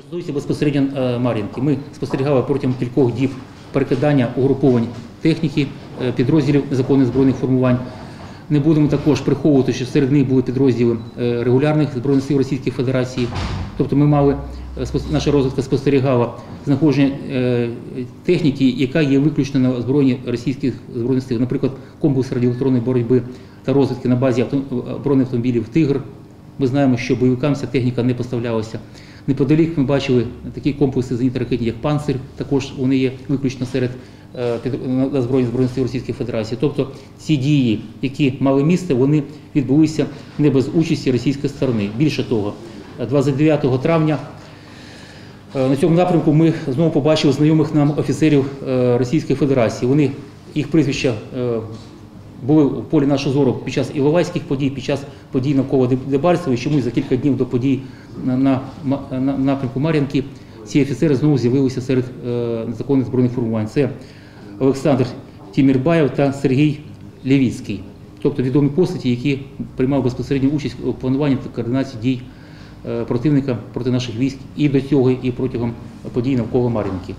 Стосується безпосередньо е, Мар'їнки. Ми спостерігали протягом кількох діб перекидання угруповань техніки е, підрозділів незаконних збройних формувань. Не будемо також приховувати, що серед них були підрозділи е, регулярних збройних сил Російської Федерації. Тобто ми мали наша розвідка спостерігала знаходження техніки, яка є виключно на озброєнні російських збройних сил, наприклад, комплекс радіоелектронної боротьби та розвідки на базі авто- бронеавтомобілів Тигр. Ми знаємо, що бойовикам ця техніка не поставлялася. Неподалік ми бачили такі комплекси зенітно-ракетні, як «Панцир», також вони є виключно серед е, на збройних сил Російської Федерації. Тобто ці дії, які мали місце, вони відбулися не без участі російської сторони. Більше того, е, 29 травня Е, На цьому напрямку ми знову побачили знайомих нам офіцерів е, Російської Федерації. Вони їх прізвища були в полі нашого зору під час Іловайських подій, під час подій навколо Деб- Дебальцева, і чомусь за кілька днів до подій на, на, на напрямку Мар'янки ці офіцери знову з'явилися серед е, незаконних збройних формувань. Це Олександр Тімірбаєв та Сергій Лєвіцький, тобто відомі постаті, які приймали безпосередню участь у плануванні та координації дій е, противника проти наших військ і до цього, і протягом подій навколо Мар'їнки.